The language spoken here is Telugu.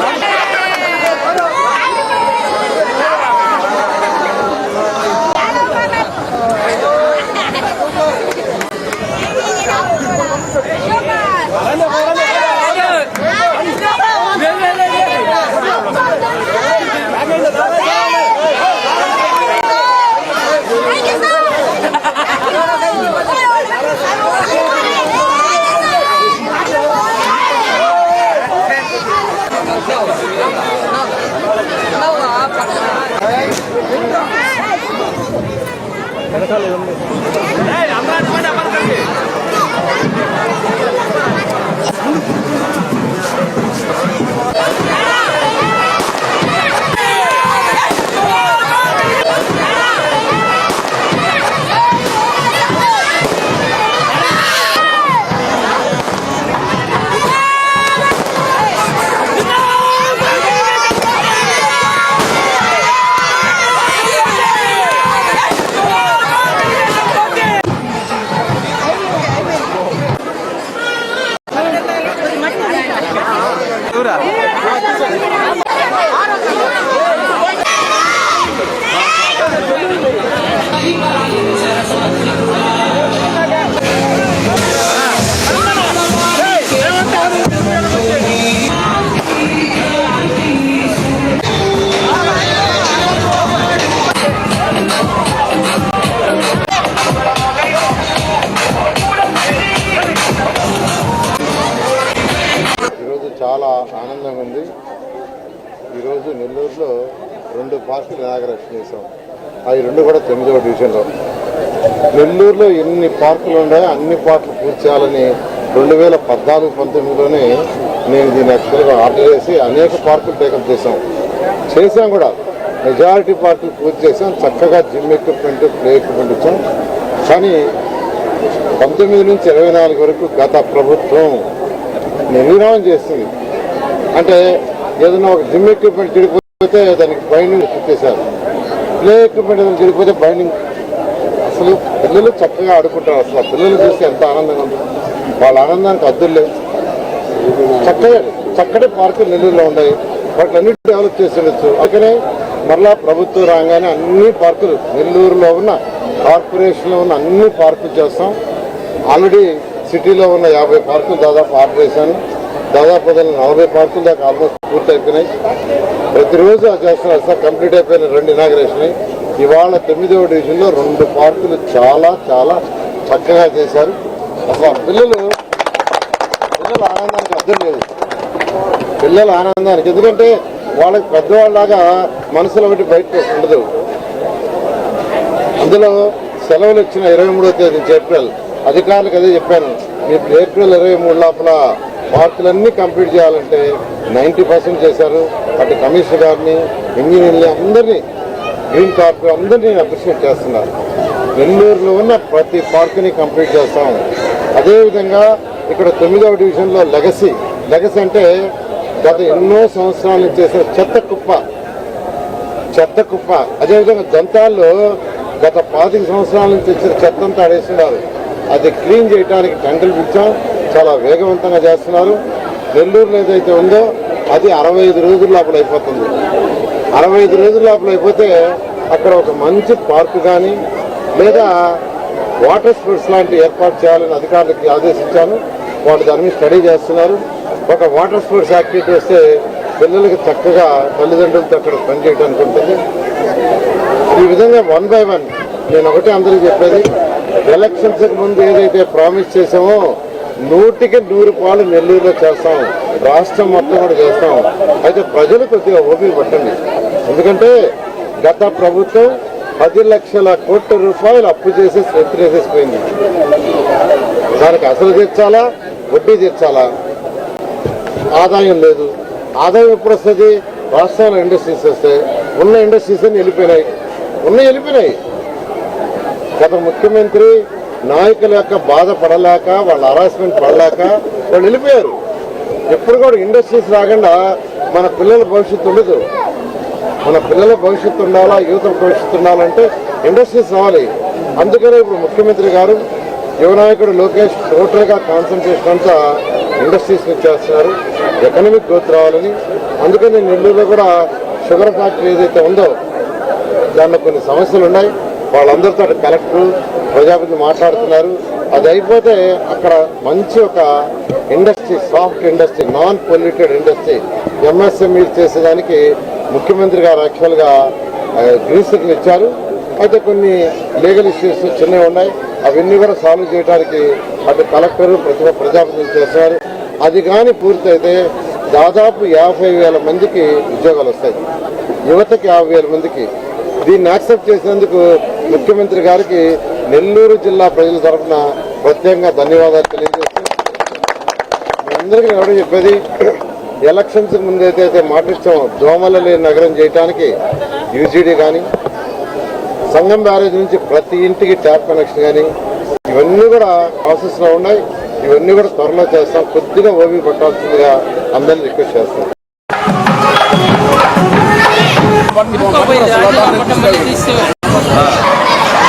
వాటిని పంపండి అసలు భాస్కర్ ఇనాగరేషన్ చేశాం అవి రెండు కూడా తొమ్మిదవ డివిజన్లో. నెల్లూరులో ఎన్ని పార్కులు ఉన్నాయో అన్ని పార్కులు పూర్తి చేయాలని రెండు వేల పద్నాలుగు పంతొమ్మిదిలోనే నేను దీన్ని యాక్చువల్గా ఆర్డర్ చేసి అనేక పార్కులు టేకప్ చేశాం. చేశాం కూడా. మెజారిటీ పార్కులు పూర్తి చేసాం చక్కగా జిమ్ ఎక్విప్మెంట్ ప్లే ఎక్విప్మెంట్ ఇచ్చాం. కానీ పంతొమ్మిది నుంచి ఇరవై నాలుగు వరకు గత ప్రభుత్వం నిర్విరామం చేస్తుంది అంటే ఏదైనా ఒక జిమ్ ఎక్విప్మెంట్ చెడిపోతే దానికి బైండింగ్ చేశారు. ప్లే ఎక్విప్మెంట్ ఏదైనా చెడిపోతే బైండింగ్ అసలు పిల్లలు చక్కగా ఆడుకుంటారు. అసలు పిల్లలు చూస్తే ఎంత ఆనందంగా ఉంటుంది వాళ్ళ ఆనందానికి అద్దులు లేవు. చక్కగా చక్కటి పార్కులు నెల్లూరులో ఉన్నాయి. వాటిని అన్ని డెవలప్ చేసి అందుకనే మరలా ప్రభుత్వం రాగానే అన్ని పార్కులు నెల్లూరులో ఉన్న కార్పొరేషన్లో ఉన్న అన్ని పార్కులు చేస్తాం. ఆల్రెడీ సిటీలో ఉన్న యాభై పార్కులు దాదాపు ఆర్డర్ చేశాను దాదాపు నలభై పార్కులు దాకా ఆల్మోస్ట్ పూర్తి అయిపోయినాయి. ప్రతిరోజు అది చేస్తున్నారు సార్ కంప్లీట్ అయిపోయిన రెండు ఇనాగ్రేషన్ ఇవాళ తొమ్మిదవ డివిజన్లో రెండు పార్కులు చాలా చాలా చక్కగా చేశారు. అసలు పిల్లలు పిల్లల ఆనందానికి అర్థం లేదు. పిల్లల ఆనందానికి ఎందుకంటే వాళ్ళకి పెద్దవాళ్ళలాగా మనసులో ఒకటి బయటకు ఉండదు. అందులో సెలవులు ఇచ్చిన ఇరవై మూడో తేదీ నుంచి ఏప్రిల్ అధికారులకు అదే చెప్పాను. మీరు ఏప్రిల్ ఇరవై మూడు లోపల పార్కులన్నీ కంప్లీట్ చేయాలంటే నైంటీ పర్సెంట్ చేశారు. అటు కమిషనర్ గారిని ఇంజనీర్ని అందరినీ గ్రీన్ పార్క్ అందరినీ అప్రిషియేట్ చేస్తున్నారు. నెల్లూరులో ఉన్న ప్రతి పార్క్ని కంప్లీట్ చేస్తాం. అదేవిధంగా ఇక్కడ తొమ్మిదవ డివిజన్లో లెగసీ. లెగసీ అంటే గత ఎన్నో సంవత్సరాల నుంచి చేసిన చెత్త కుప్ప. చెత్త కుప్ప. అదేవిధంగా దంతాల్లో గత పాతిక సంవత్సరాల నుంచి వచ్చిన చెత్త అంతా ఆడేస్తున్నారు. అది క్లీన్ చేయడానికి టెండర్లు పిలిచాం చాలా వేగవంతంగా చేస్తున్నారు. నెల్లూరులో ఏదైతే ఉందో అది అరవై ఐదు రోజుల లోపల అయిపోతుంది. అరవై ఐదు రోజుల లోపల అయిపోతే అక్కడ ఒక మంచి పార్కు కానీ లేదా వాటర్ స్పోర్ట్స్ లాంటివి ఏర్పాటు చేయాలని అధికారులకి ఆదేశించాను. వాళ్ళు దాని మీద స్టడీ చేస్తున్నారు. ఒక వాటర్ స్పోర్ట్స్ యాక్టివిటీ వస్తే పిల్లలకి చక్కగా తల్లిదండ్రులతో అక్కడ పనిచేయడానికి ఉంటుంది. ఈ విధంగా వన్ బై వన్ నేను ఒకటే అందరికీ చెప్పేది. ఎలక్షన్స్కి ముందు ఏదైతే ప్రామిస్ చేసామో నూటికి నూరు పాలు నెల్లూరులో చేస్తాం. రాష్ట్రం మొత్తం కూడా చేస్తాం. అయితే ప్రజలు కొద్దిగా ఓపిక పట్టండి. ఎందుకంటే గత ప్రభుత్వం పది లక్షల కోట్ల రూపాయలు అప్పు చేసి ఎత్తిరేసేసిపోయింది దానికి అసలు తెచ్చాలా వడ్డీ తెచ్చాలా ఆదాయం లేదు. ఆదాయం ఎప్పుడు వస్తుంది రాష్ట్రాల ఇండస్ట్రీస్ వస్తే. ఉన్న ఇండస్ట్రీస్ అన్ని వెళ్ళిపోయినాయి. ఉన్నాయి వెళ్ళిపోయినాయి. గత ముఖ్యమంత్రి నాయకుల యొక్క బాధ పడలేక వాళ్ళ హరాస్మెంట్ పడలేక వాళ్ళు వెళ్ళిపోయారు. ఎప్పుడు కూడా ఇండస్ట్రీస్ రాకుండా మన పిల్లల భవిష్యత్తు ఉండదు. మన పిల్లల భవిష్యత్తు ఉండాలా యువత భవిష్యత్తు ఉండాలంటే ఇండస్ట్రీస్ రావాలి. అందుకనే ఇప్పుడు ముఖ్యమంత్రి గారు యువనాయకుడు లోకేష్ టోటల్గా కాన్సన్ట్రేషన్ అంతా ఇండస్ట్రీస్ చేస్తున్నారు. ఎకనమిక్ గ్రోత్ రావాలని. అందుకని నెల్లూరులో కూడా షుగర్ ఫ్యాక్టరీ ఏదైతే ఉందో దాంట్లో కొన్ని సమస్యలు ఉన్నాయి. వాళ్ళందరితో కలెక్టర్ ప్రజాపతి మాట్లాడుతున్నారు. అది అయిపోతే అక్కడ మంచి ఒక industry soft industry non polluted industry MSME చేసేదానికి ముఖ్యమంత్రి గారు యాక్చువల్గా గ్రీన్ ఇచ్చారు. అయితే కొన్ని లీగల్ ఇష్యూస్ చిన్నవి ఉన్నాయి. అవన్నీ కూడా సాల్వ్ చేయడానికి అటు కలెక్టర్ ప్రతి ప్రజాపతిని చేస్తున్నారు. అది కానీ పూర్తయితే దాదాపు యాభై వేల మందికి ఉద్యోగాలు వస్తాయి. యువతకి యాభై వేల మందికి. దీన్ని యాక్సెప్ట్ చేసినందుకు ముఖ్యమంత్రి గారికి నెల్లూరు జిల్లా ప్రజల తరఫున ప్రత్యేకంగా ధన్యవాదాలు తెలియజేస్తూ అందరికీ నేను ఎవరు చెప్పేది ఎలక్షన్స్ ముందైతే అయితే మాట దోమల లేని నగరం చేయడానికి యూజీడీ కానీ సంఘం బ్యారేజ్ నుంచి ప్రతి ఇంటికి ట్యాప్ కనెక్షన్ కానీ ఇవన్నీ కూడా ప్రాసెస్లో ఉన్నాయి. ఇవన్నీ కూడా త్వరలో చేస్తాం. కొద్దిగా ఓపి పట్టాల్సిందిగా అందరిని రిక్వెస్ట్ చేస్తాం. ఇరుక్కోపోయింది